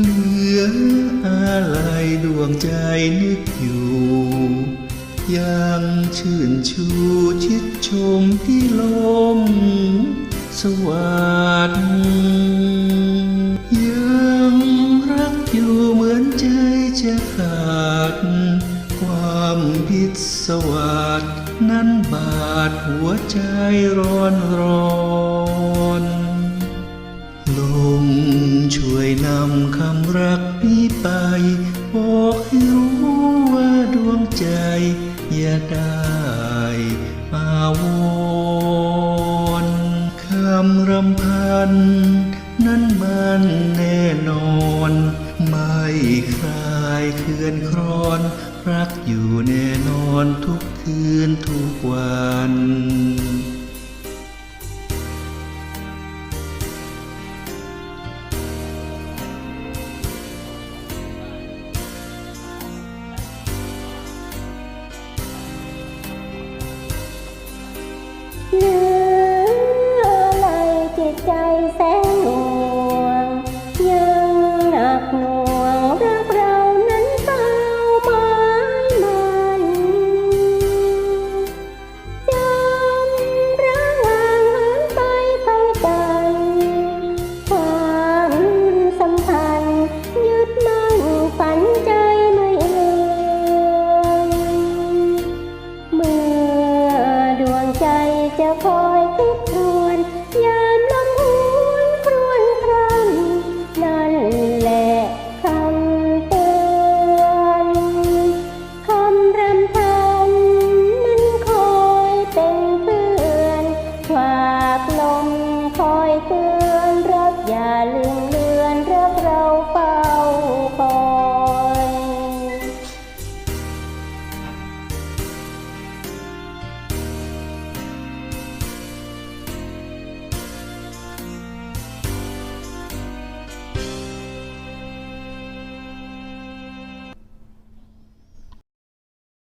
เหลืออะไรดวงใจนึกอยู่ ยังชื่นชูชิดชมที่ลม สวัสดยังรักอยู่เหมือนใจจะขาด ความพิศวาสนั้นบาดหัวใจร้อนร้อน ลมช่วยนำคำรักนี้ไปบอกให้รู้ว่าดวงใจ อย่าได้อาวรคำรำพัน นั้นมันแน่นอน ไม่คลายเคลื่อนครอน รักอยู่แน่นอนทุกคืนทุกวัน ใจแสงหน่วง ยังหนักหน่วงรักเรานั้นเป้าหมามันจำระหว่างหันไปไปกันความสัมพันธ์ยึดมั่นฝันใจไม่เลือนเมื่อดวงใจจะพอ